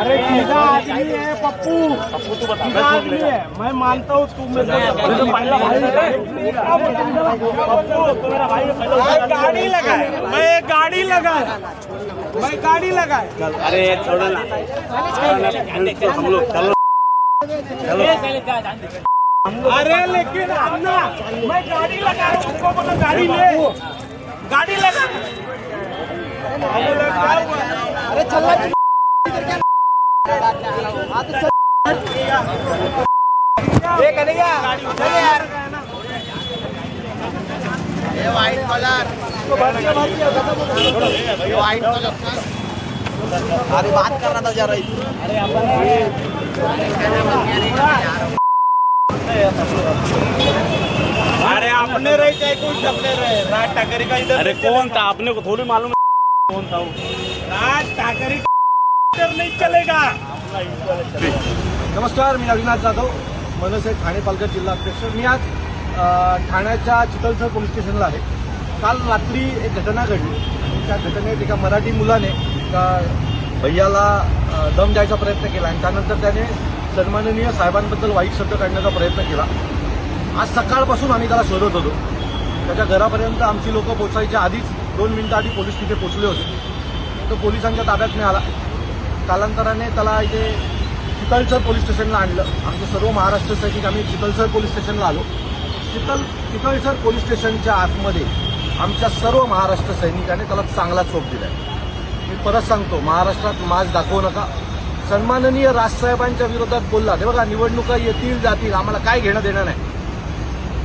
अरे तीजा आदमी है पप्पू आदमी है मैं मानता हूँ मेरे गाड़ी मैं गाड़ी मैं गाड़ी अरे छोड़ो ना हम लोग चलो अरे लेकिन अन्ना, मैं गाड़ी लगा रहा हूँ गाड़ी ले। गाड़ी लगा। अरे चल वाइट कलर वाइट कलर अरे बात कर रहा था जा रही अरे आपने रही चाहे कोई सपने रहे राज ठाकरे का इधर अरे कौन था? आपने को थोड़ी मालूम कौन था वो? राज ठाकरे नहीं चलेगा। नमस्कार मी अविनाश जाधव मनसे ठाणे पालघर जिल्हा अध्यक्ष. मी आज अ, ठाण्याच्या चितलसर पोलीस स्टेशनला आहे. काल रात्री एक घटना घडली. त्या घटनेत एका मराठी मुलाने एका भैयाला अ, दम द्यायचा प्रयत्न केला आणि त्यानंतर त्याने सन्माननीय साहेबांबद्दल वाईट शब्द काढण्याचा प्रयत्न केला. आज सकाळपासून आम्ही त्याला शोधत होतो. त्याच्या घरापर्यंत आमची लोकं पोचायच्या आधीच दोन मिनिटं आधी पोलीस तिथे पोचले होते. तो पोलिसांच्या ताब्यात मिळाला. कालांतराने त्याला इथे चितलसर पोलीस स्टेशनला आणलं. आमचं सर्व महाराष्ट्र सैनिक आम्ही चितलसर पोलीस स्टेशनला आलो. चितल चितळसर पोलीस स्टेशनच्या आतमध्ये आमच्या सर्व महाराष्ट्र सैनिकाने त्याला चांगला चोप दिलाय. मी परत सांगतो महाराष्ट्रात माज दाखवू नका. सन्माननीय राजसाहेबांच्या विरोधात बोलला. ते बघा निवडणुका येतील जातील. आम्हाला काय घेणं देणं नाही.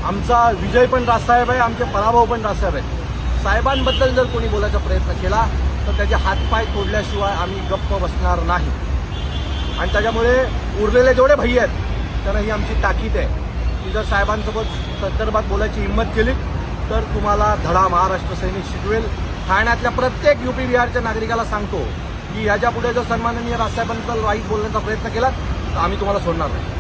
आमचा विजय पण राजसाहेब आहे आमचे पराभव पण राजसाहेब आहे साहेबांबद्दल जर कोणी बोलायचा प्रयत्न केला तर त्याचे हातपाय तोडल्याशिवाय आम्ही गप्प बसणार नाही. आणि त्याच्यामुळे उरलेले जेवढे भाई आहेत त्यांना ही आमची ताकीद आहे. की जर साहेबांसोबत संदर्भात बोलायची हिंमत केली तर तुम्हाला धडा महाराष्ट्र सैनिक शिकवेल. ठाण्यातल्या प्रत्येक युपी बिहारच्या नागरिकाला सांगतो की ह्याच्या पुढे जर सन्माननीय राजसाहेबांबद्दल वाईट बोलण्याचा प्रयत्न केला तर आम्ही तुम्हाला सोडणार नाही.